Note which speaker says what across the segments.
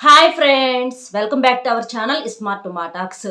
Speaker 1: hi friends welcome back to our channel smart to మాటాక్స్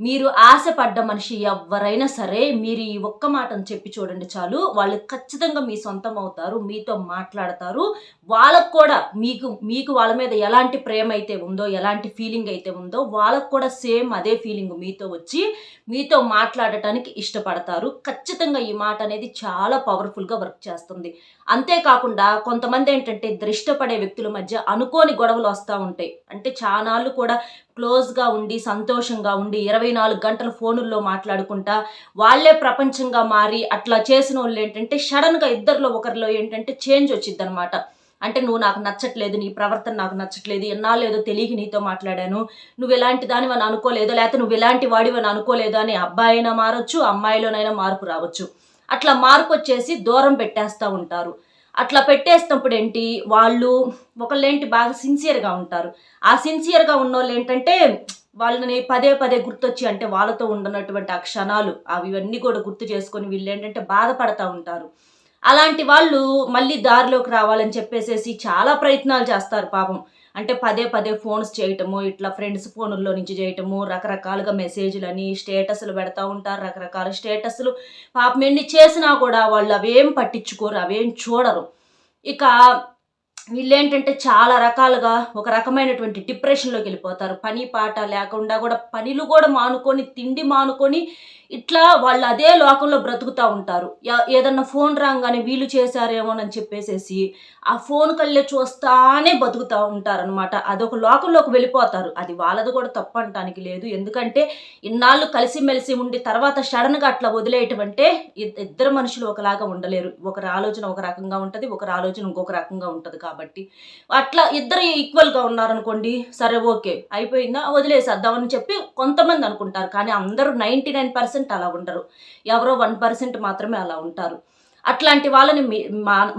Speaker 1: మీరు ఆశపడ్డ మనిషి ఎవరైనా సరే మీరు ఈ ఒక్క మాటను చెప్పి చూడండి చాలు. వాళ్ళు ఖచ్చితంగా మీ సొంతం అవుతారు మీతో మాట్లాడతారు. వాళ్ళకు కూడా మీకు మీకు వాళ్ళ మీద ఎలాంటి ప్రేమ అయితే ఉందో ఎలాంటి ఫీలింగ్ అయితే ఉందో వాళ్ళకు కూడా సేమ్ అదే ఫీలింగ్ మీతో వచ్చి మీతో మాట్లాడటానికి ఇష్టపడతారు. ఖచ్చితంగా ఈ మాట అనేది చాలా పవర్ఫుల్గా వర్క్ చేస్తుంది. అంతేకాకుండా కొంతమంది ఏంటంటే దృష్టపడే వ్యక్తుల మధ్య అనుకోని గొడవలు వస్తూ ఉంటాయి. అంటే చానాళ్ళు కూడా క్లోజ్గా ఉండి సంతోషంగా ఉండి ఇరవై నాలుగు గంటలు ఫోనుల్లో మాట్లాడుకుంటా వాళ్ళే ప్రపంచంగా మారి అట్లా చేసిన వాళ్ళు ఏంటంటే సడన్గా ఇద్దరిలో ఒకరిలో ఏంటంటే చేంజ్ వచ్చింది అనమాట అంటే నువ్వు నాకు నచ్చట్లేదు నీ ప్రవర్తన నాకు నచ్చట్లేదు ఎన్నాళ్ళు ఏదో తెలియక నీతో మాట్లాడాను నువ్వు ఎలాంటి దానివని అనుకోలేదు లేకపోతే నువ్వు ఎలాంటి వాడివని అనుకోలేదు అని అబ్బాయి అయినా మారచ్చు అమ్మాయిలోనైనా మార్పు రావచ్చు. అట్లా మార్పు వచ్చేసి దూరం పెట్టేస్తూ ఉంటారు. అట్లా పెట్టేసినప్పుడు ఏంటి వాళ్ళు ఒకళ్ళేంటి బాగా సిన్సియర్గా ఉంటారు. ఆ సిన్సియర్గా ఉన్న వాళ్ళు ఏంటంటే వాళ్ళని పదే పదే గుర్తొచ్చి అంటే వాళ్ళతో ఉండనటువంటి ఆ క్షణాలు అవి ఇవన్నీ కూడా గుర్తు చేసుకొని వీళ్ళు ఏంటంటే బాధపడతా ఉంటారు. అలాంటి వాళ్ళు మళ్ళీ దారిలోకి రావాలని చెప్పేసేసి చాలా ప్రయత్నాలు చేస్తారు పాపం. అంటే పదే పదే ఫోన్స్ చేయటము ఇట్లా ఫ్రెండ్స్ ఫోన్లో నుంచి చేయటము రకరకాలుగా మెసేజ్లని స్టేటస్లు పెడతా ఉంటారు రకరకాల స్టేటస్లు పాపం ఎన్ని చేసినా కూడా వాళ్ళు అవేం పట్టించుకోరు అవేం చూడరు. ఇక వీళ్ళేంటంటే చాలా రకాలుగా ఒక రకమైనటువంటి డిప్రెషన్లోకి వెళ్ళిపోతారు. పని పాట లేకుండా కూడా పనులు కూడా మానుకొని తిండి మానుకొని ఇట్లా వాళ్ళు అదే లోకంలో బ్రతుకుతూ ఉంటారు. ఏదన్నా ఫోన్ రాగానే వీళ్ళు చేశారేమోనని చెప్పేసేసి ఆ ఫోన్ కళ్ళే చూస్తానే బతుకుతూ ఉంటారనమాట అదొక లోకంలోకి వెళ్ళిపోతారు. అది వాళ్ళది కూడా తప్పు అంటానికి లేదు. ఎందుకంటే ఇన్నాళ్ళు కలిసిమెలిసి ఉండి తర్వాత సడన్గా అట్లా వదిలేయటమంటే ఇద్దరు మనుషులు ఒకలాగా ఉండలేరు. ఒకరి ఆలోచన ఒక రకంగా ఉంటుంది ఒకరి ఆలోచన ఇంకొక రకంగా ఉంటుంది కాబట్టి. అట్లా ఇద్దరు ఈక్వల్గా ఉన్నారనుకోండి సరే ఓకే అయిపోయిందా? వదిలేసేద్దామని చెప్పి కొంతమంది అనుకుంటారు. కానీ అందరూ నైంటీ నైన్ పర్సెంట్ అలా ఉండరు. ఎవరో వన్ పర్సెంట్ మాత్రమే అలా ఉంటారు. అట్లాంటి వాళ్ళని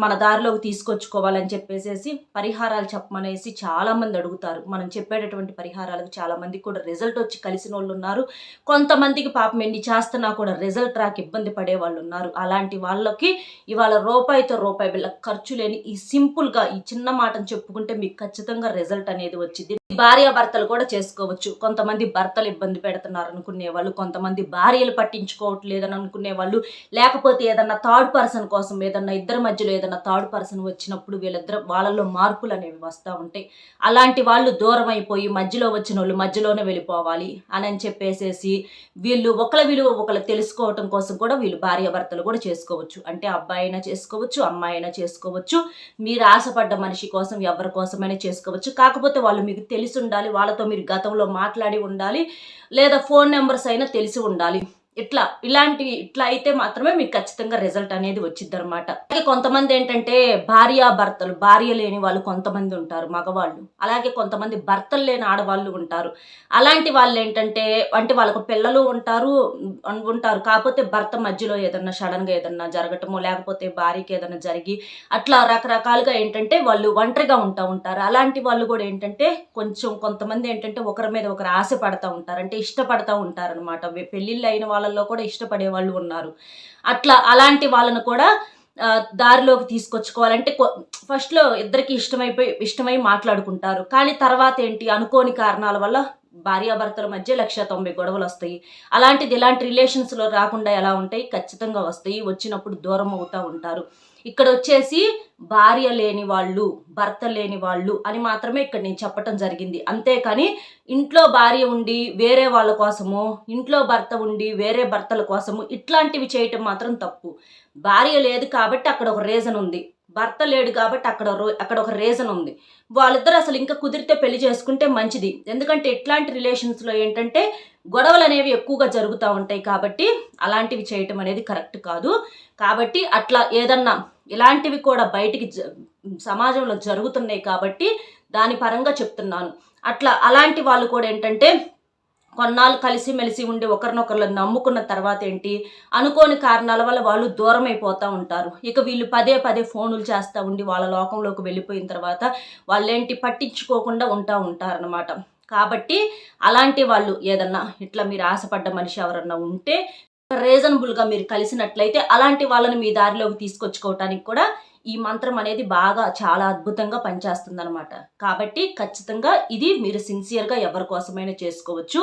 Speaker 1: మన దారిలోకి తీసుకొచ్చుకోవాలని చెప్పేసి పరిహారాలు చెప్పమనేసి చాలామంది అడుగుతారు. మనం చెప్పేటటువంటి పరిహారాలకు చాలామందికి కూడా రిజల్ట్ వచ్చి కలిసిన వాళ్ళు ఉన్నారు. కొంతమందికి పాపం ఎన్ని చేస్తున్నా కూడా రిజల్ట్ రాక ఇబ్బంది పడే వాళ్ళు ఉన్నారు. అలాంటి వాళ్ళకి ఇవాళ రూపాయితో రూపాయి బిళ్ళ ఖర్చు లేని ఈ సింపుల్గా ఈ చిన్న మాటను చెప్పుకుంటే మీకు ఖచ్చితంగా రిజల్ట్ అనేది వచ్చింది భార్యాభర్తలు కూడా చేసుకోవచ్చు. కొంతమంది భర్తలు ఇబ్బంది పెడుతున్నారు అనుకునే వాళ్ళు కొంతమంది భార్యలు పట్టించుకోవట్లేదని అనుకునే వాళ్ళు లేకపోతే ఏదన్నా థర్డ్ పర్సన్ కోసం ఏదన్నా ఇద్దరి మధ్యలో ఏదన్నా థర్డ్ పర్సన్ వచ్చినప్పుడు వీళ్ళిద్దరు వాళ్ళలో మార్పులు అనేవి వస్తూ ఉంటాయి. అలాంటి వాళ్ళు దూరం అయిపోయి మధ్యలో వచ్చిన వాళ్ళు మధ్యలోనే వెళ్ళిపోవాలి అని చెప్పేసేసి వీళ్ళు ఒకళ్ళ విలువ ఒకళ్ళు తెలుసుకోవటం కోసం కూడా వీళ్ళు భార్యాభర్తలు కూడా చేసుకోవచ్చు. అంటే అబ్బాయి అయినా చేసుకోవచ్చు అమ్మాయి అయినా చేసుకోవచ్చు. మీరు ఆశపడ్డ మనిషి కోసం ఎవరి కోసమైనా చేసుకోవచ్చు. కాకపోతే వాళ్ళు మీకు తెలుసు ఉండాలి. వాళ్ళతో మీరు గతంలో మాట్లాడి ఉండాలి. లేదా ఫోన్ నెంబర్స్ అయినా తెలిసి ఉండాలి. ఇట్లా ఇలాంటి ఇట్లా అయితే మాత్రమే మీకు ఖచ్చితంగా రిజల్ట్ అనేది వచ్చింది అనమాట అలాగే కొంతమంది ఏంటంటే భార్య భర్తలు భార్య లేని వాళ్ళు కొంతమంది ఉంటారు మగవాళ్ళు. అలాగే కొంతమంది భర్తలు లేని ఆడవాళ్ళు ఉంటారు. అలాంటి వాళ్ళు ఏంటంటే అంటే వాళ్ళకు పిల్లలు ఉంటారు ఉంటారు. కాకపోతే భర్త మధ్యలో ఏదన్నా సడన్గా ఏదన్నా జరగటమో లేకపోతే భార్యకి ఏదన్నా జరిగి అట్లా రకరకాలుగా ఏంటంటే వాళ్ళు ఒంటరిగా ఉంటా ఉంటారు. అలాంటి వాళ్ళు కూడా ఏంటంటే కొంచెం కొంతమంది ఏంటంటే ఒకరి మీద ఒకరు ఆశ పడతా ఉంటారు. అంటే ఇష్టపడతా ఉంటారనమాట పెళ్ళిళ్ళు అయిన వాళ్ళ వాళ్ళల్లో కూడా ఇష్టపడే వాళ్ళు ఉన్నారు. అట్లా అలాంటి వాళ్ళను కూడా దారిలోకి తీసుకొచ్చుకోవాలంటే ఫస్ట్లో ఇద్దరికి ఇష్టమైపోయి ఇష్టమై మాట్లాడుకుంటారు. కానీ తర్వాత ఏంటి అనుకోని కారణాల వల్ల భార్యాభర్తల మధ్య లక్ష తొంభై గొడవలు వస్తాయి. అలాంటిది ఇలాంటి రిలేషన్స్లో రాకుండా ఎలా ఉంటాయి? ఖచ్చితంగా వస్తాయి. వచ్చినప్పుడు దూరం అవుతూ ఉంటారు. ఇక్కడ వచ్చేసి భార్య లేని వాళ్ళు భర్త లేని వాళ్ళు అని మాత్రమే ఇక్కడ నేను చెప్పటం జరిగింది. అంతేకాని ఇంట్లో భార్య ఉండి వేరే వాళ్ళ కోసము ఇంట్లో భర్త ఉండి వేరే భర్తల కోసము ఇట్లాంటివి చేయటం మాత్రం తప్పు. భార్య లేదు కాబట్టి అక్కడ ఒక రీజన్ ఉంది. భర్త లేడు కాబట్టి అక్కడ అక్కడ ఒక రీజన్ ఉంది. వాళ్ళిద్దరు అసలు ఇంకా కుదిరితే పెళ్ళి చేసుకుంటే మంచిది. ఎందుకంటే ఇట్లాంటి రిలేషన్స్లో ఏంటంటే గొడవలు అనేవి ఎక్కువగా జరుగుతూ ఉంటాయి కాబట్టి అలాంటివి చేయటం అనేది కరెక్ట్ కాదు. కాబట్టి అట్లా ఏదన్నా ఇలాంటివి కూడా బయటికి సమాజంలో జరుగుతున్నాయి కాబట్టి దాని పరంగా చెప్తున్నాను. అట్లా అలాంటి వాళ్ళు కూడా ఏంటంటే కొన్నాళ్ళు కలిసిమెలిసి ఉండి ఒకరినొకరు నమ్ముకున్న తర్వాత ఏంటి? అనుకోని కారణాల వల్ల వాళ్ళు దూరం అయిపోతూ ఉంటారు. ఇక వీళ్ళు పదే పదే ఫోనులు చేస్తూ ఉండి వాళ్ళ లోకంలోకి వెళ్ళిపోయిన తర్వాత వాళ్ళేంటి? పట్టించుకోకుండా ఉంటా ఉంటారనమాట కాబట్టి అలాంటి వాళ్ళు ఏదన్నా ఇట్లా మీరు ఆశపడ్డ మనిషి ఎవరన్నా ఉంటే రీజనబుల్గా మీరు కలిసినట్లయితే అలాంటి వాళ్ళని మీ దారిలోకి తీసుకొచ్చుకోవటానికి కూడా ఈ మంత్రం అనేది బాగా చాలా అద్భుతంగా పనిచేస్తుంది అనమాట కాబట్టి ఖచ్చితంగా ఇది మీరు సిన్సియర్గా ఎవరి కోసమైనా చేసుకోవచ్చు.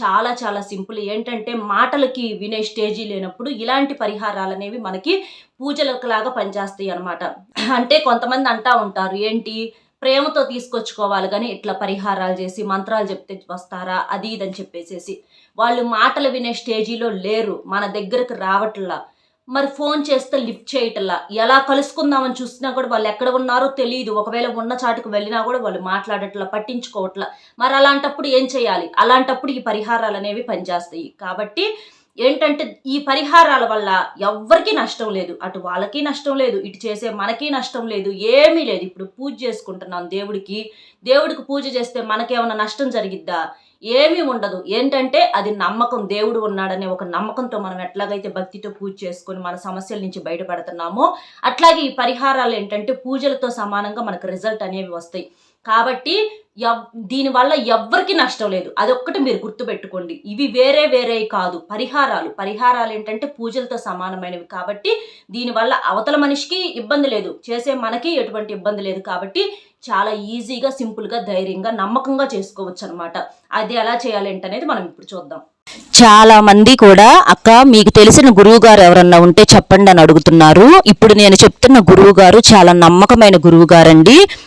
Speaker 1: చాలా చాలా సింపుల్ ఏంటంటే మాటలకి వినే స్టేజీ లేనప్పుడు ఇలాంటి పరిహారాలు అనేవి మనకి పూజలకు లాగా పనిచేస్తాయి అనమాట అంటే కొంతమంది అంటా ఉంటారు ఏంటి ప్రేమతో తీసుకొచ్చుకోవాలి కానీ ఇట్లా పరిహారాలు చేసి మంత్రాలు చెప్తే వస్తారా? అది ఇదని చెప్పేసేసి వాళ్ళు మాటలు వినే స్టేజీలో లేరు మన దగ్గరకు రావట్లా. మరి ఫోన్ చేస్తే లిఫ్ట్ చేయటల్లా ఎలా కలుసుకుందామని చూసినా కూడా వాళ్ళు ఎక్కడ ఉన్నారో తెలియదు ఒకవేళ ఉన్న చాటుకు వెళ్ళినా కూడా వాళ్ళు మాట్లాడట్లా పట్టించుకోవట్లా. మరి అలాంటప్పుడు ఏం చేయాలి? అలాంటప్పుడు ఈ పరిహారాలు అనేవి పనిచేస్తాయి. కాబట్టి ఏంటంటే ఈ పరిహారాల వల్ల ఎవ్వరికీ నష్టం లేదు. అటు వాళ్ళకి నష్టం లేదు ఇటు చేసే మనకి నష్టం లేదు ఏమీ లేదు. ఇప్పుడు పూజ చేసుకుంటున్నాం దేవుడికి. దేవుడికి పూజ చేస్తే మనకేమైనా నష్టం జరిగిద్దా? ఏమీ ఉండదు. ఏంటంటే అది నమ్మకం. దేవుడు ఉన్నాడనే ఒక నమ్మకంతో మనం ఎట్లాగైతే భక్తితో పూజ చేసుకొని మన సమస్యల నుంచి బయటపడుతున్నామో అట్లాగే ఈ పరిహారాలు ఏంటంటే పూజలతో సమానంగా మనకు రిజల్ట్ అనేవి వస్తాయి. కాబట్టి ఎవ్ దీనివల్ల ఎవ్వరికి నష్టం లేదు. అదొక్కటి మీరు గుర్తుపెట్టుకోండి. ఇవి వేరే వేరే కాదు. పరిహారాలు. పరిహారాలు ఏంటంటే పూజలతో సమానమైనవి కాబట్టి దీనివల్ల అవతల మనిషికి ఇబ్బంది లేదు. చేసే మనకి ఎటువంటి ఇబ్బంది లేదు కాబట్టి చాలా ఈజీగా సింపుల్గా ధైర్యంగా నమ్మకంగా చేసుకోవచ్చు అనమాట అది ఎలా చేయాలి ఏంటనేది మనం ఇప్పుడు చూద్దాం.
Speaker 2: చాలా మంది కూడా అక్క మీకు తెలిసిన గురువు గారు ఎవరన్నా ఉంటే చెప్పండి అని అడుగుతున్నారు. ఇప్పుడు నేను చెప్తున్న గురువు గారు చాలా నమ్మకమైన గురువు గారండి.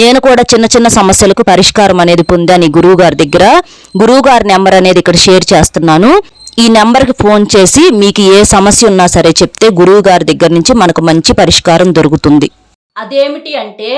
Speaker 2: నేను కూడా చిన్న చిన్న సమస్యలకు పరిష్కారం అనేది పొందాను ఈ గురువు గారి దగ్గర. గురువు గారి నెంబర్ అనేది ఇక్కడ షేర్ చేస్తున్నాను. ఈ నెంబర్కి ఫోన్ చేసి మీకు ఏ సమస్య ఉన్నా సరే చెప్తే గురువు గారి దగ్గర నుంచి మనకు మంచి పరిష్కారం దొరుకుతుంది.
Speaker 1: అదేమిటి అంటే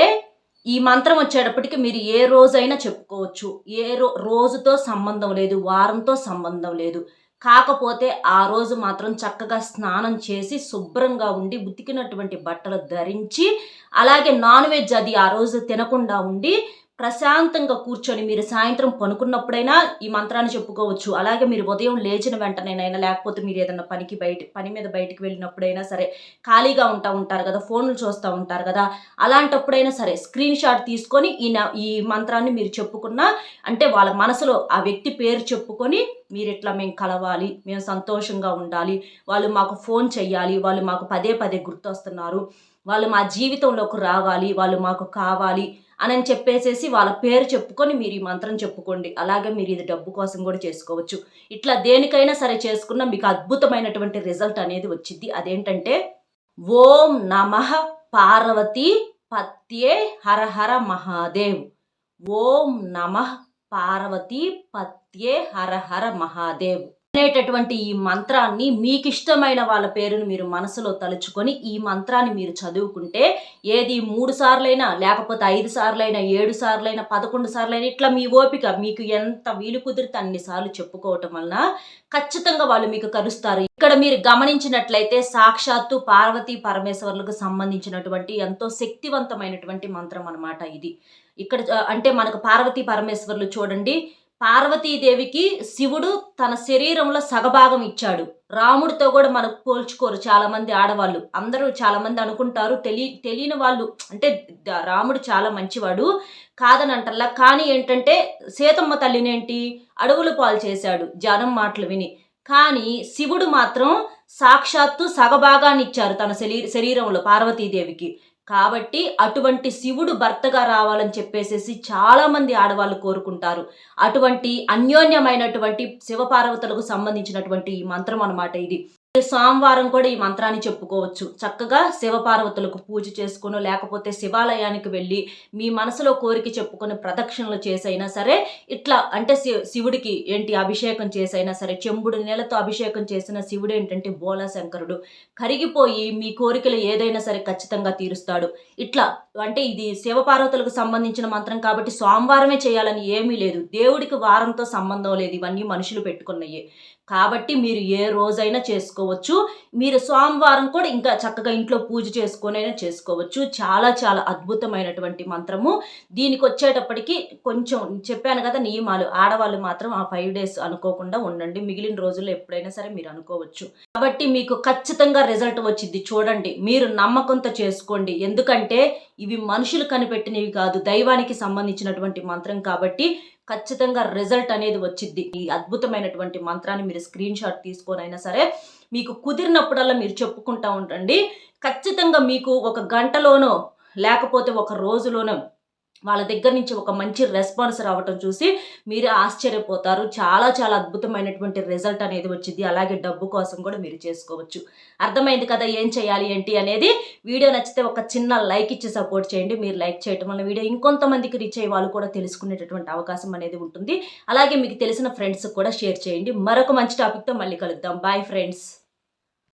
Speaker 1: ఈ మంత్రం వచ్చేటప్పటికి మీరు ఏ రోజైనా చెప్పుకోవచ్చు. ఏ రో రోజుతో సంబంధం లేదు వారంతో సంబంధం లేదు. కాకపోతే ఆ రోజు మాత్రం చక్కగా స్నానం చేసి శుభ్రంగా ఉండి ఉతికినటువంటి బట్టలు ధరించి అలాగే నాన్ వెజ్ అది ఆ రోజు తినకుండా ఉండి ప్రశాంతంగా కూర్చొని మీరు సాయంత్రం పనుకున్నప్పుడైనా ఈ మంత్రాన్ని చెప్పుకోవచ్చు. అలాగే మీరు ఉదయం లేచిన వెంటనేనైనా లేకపోతే మీరు ఏదైనా పనికి బయట పని మీద బయటికి వెళ్ళినప్పుడైనా సరే ఖాళీగా ఉంటా ఉంటారు కదా ఫోన్లు చూస్తూ ఉంటారు కదా అలాంటప్పుడైనా సరే స్క్రీన్ షాట్ తీసుకొని ఈ ఈ మంత్రాన్ని మీరు చెప్పుకున్నా అంటే వాళ్ళ మనసులో ఆ వ్యక్తి పేరు చెప్పుకొని మీరు ఇట్లా మేము కలవాలి మేము సంతోషంగా ఉండాలి వాళ్ళు మాకు ఫోన్ చెయ్యాలి వాళ్ళు మాకు పదే పదే గుర్తొస్తున్నారు. వాళ్ళు మా జీవితంలోకి రావాలి వాళ్ళు మాకు కావాలి అని చెప్పేసేసి వాళ్ళ పేరు చెప్పుకొని మీరు ఈ మంత్రం చెప్పుకోండి. అలాగే మీరు ఇది డబ్బు కోసం కూడా చేసుకోవచ్చు. ఇట్లా దేనికైనా సరే చేసుకున్న మీకు అద్భుతమైనటువంటి రిజల్ట్ అనేది వచ్చింది అదేంటంటే ఓం నమః పార్వతి పత్యే హర హర మహాదేవ్. ఓం నమః పార్వతి పత్యే హర హర మహాదేవ్. అనేటటువంటి ఈ మంత్రాన్ని మీకు ఇష్టమైన వాళ్ళ పేరును మీరు మనసులో తలుచుకొని ఈ మంత్రాన్ని మీరు చదువుకుంటే ఏది మూడు సార్లైనా లేకపోతే ఐదు సార్లైనా ఏడు సార్లైనా పదకొండు సార్లైనా ఇట్లా మీ ఓపిక మీకు ఎంత వీలు కుదిరితే అన్నిసార్లు చెప్పుకోవటం వలన ఖచ్చితంగా వాళ్ళు మీకు కలుస్తారు. ఇక్కడ మీరు గమనించినట్లయితే సాక్షాత్తు పార్వతీ పరమేశ్వర్లకు సంబంధించినటువంటి ఎంతో శక్తివంతమైనటువంటి మంత్రం అన్నమాట ఇది. ఇక్కడ అంటే మనకు పార్వతీ పరమేశ్వర్లు చూడండి పార్వతీదేవికి శివుడు తన శరీరంలో సగభాగం ఇచ్చాడు. రాముడితో కూడా మనకు పోల్చుకోరు చాలా మంది ఆడవాళ్ళు. అందరూ చాలా మంది అనుకుంటారు. తెలియ తెలియని వాళ్ళు అంటే రాముడు చాలా మంచివాడు కాదని అంటల్లా కానీ ఏంటంటే సీతమ్మ తల్లినేంటి అడవుల పాలు చేశాడు జనం మాటలు విని. కానీ శివుడు మాత్రం సాక్షాత్తు సగభాగాన్ని ఇచ్చారు తన శరీ శరీరంలో పార్వతీదేవికి. కాబట్టి అటువంటి శివుడు భర్తగా రావాలని చెప్పేసేసి చాలా మంది ఆడవాళ్ళు కోరుకుంటారు. అటువంటి అన్యోన్యమైనటువంటి శివపార్వతులకు సంబంధించినటువంటి ఈ మంత్రం అనమాట ఇది. సోమవారం కూడా ఈ మంత్రాన్ని చెప్పుకోవచ్చు. చక్కగా శివపార్వతులకు పూజ చేసుకుని లేకపోతే శివాలయానికి వెళ్ళి మీ మనసులో కోరిక చెప్పుకొని ప్రదక్షిణలు చేసైనా సరే ఇట్లా అంటే శి- శివుడికి ఏంటి అభిషేకం చేసైనా సరే చెంబుడు నీళ్ళతో అభిషేకం చేసిన శివుడు ఏంటంటే బోలా శంకరుడు. కరిగిపోయి మీ కోరికలు ఏదైనా సరే ఖచ్చితంగా తీరుస్తాడు. ఇట్లా అంటే ఇది శివపార్వతులకు సంబంధించిన మంత్రం కాబట్టి సోమవారమే చేయాలని ఏమీ లేదు. దేవుడికి వారంతో సంబంధం లేదు. ఇవన్నీ మనుషులు పెట్టుకున్నాయి. కాబట్టి మీరు ఏ రోజైనా చేసుకోవచ్చు. మీరు సోమవారం కూడా ఇంకా చక్కగా ఇంట్లో పూజ చేసుకొనైనా చేసుకోవచ్చు. చాలా చాలా అద్భుతమైనటువంటి మంత్రము. దీనికి వచ్చేటప్పటికి కొంచెం చెప్పాను కదా నియమాలు. ఆడవాళ్ళు మాత్రం ఆ ఫైవ్ డేస్ అనుకోకుండా ఉండండి. మిగిలిన రోజుల్లో ఎప్పుడైనా సరే మీరు అనుకోవచ్చు. కాబట్టి మీకు ఖచ్చితంగా రిజల్ట్ వచ్చింది చూడండి. మీరు నమ్మకంతో చేసుకోండి. ఎందుకంటే ఇవి మనుషులు కనిపెట్టినవి కాదు దైవానికి సంబంధించినటువంటి మంత్రం కాబట్టి ఖచ్చితంగా రిజల్ట్ అనేది వచ్చింది ఈ అద్భుతమైనటువంటి మంత్రాన్ని మీరు స్క్రీన్ షాట్ తీసుకొనైనా అయినా సరే మీకు కుదిరినప్పుడల్లా మీరు చెప్పుకుంటా ఉండండి. ఖచ్చితంగా మీకు ఒక గంటలోనో లేకపోతే ఒక రోజులోనో వాళ్ళ దగ్గర నుంచి ఒక మంచి రెస్పాన్స్ రావటం చూసి మీరు ఆశ్చర్యపోతారు. చాలా చాలా అద్భుతమైనటువంటి రిజల్ట్ అనేది వచ్చింది. అలాగే డబ్బు కోసం కూడా మీరు చేసుకోవచ్చు. అర్థమైంది కదా ఏం చేయాలి ఏంటి అనేది? వీడియో నచ్చితే ఒక చిన్న లైక్ ఇచ్చి సపోర్ట్ చేయండి. మీరు లైక్ చేయటం వల్ల వీడియో ఇంకొంతమందికి రీచ్ అయ్యే వాళ్ళు కూడా తెలుసుకునేటటువంటి అవకాశం అనేది ఉంటుంది. అలాగే మీకు తెలిసిన ఫ్రెండ్స్ కూడా షేర్ చేయండి. మరొక మంచి టాపిక్తో మళ్ళీ కలుద్దాం. Bye friends.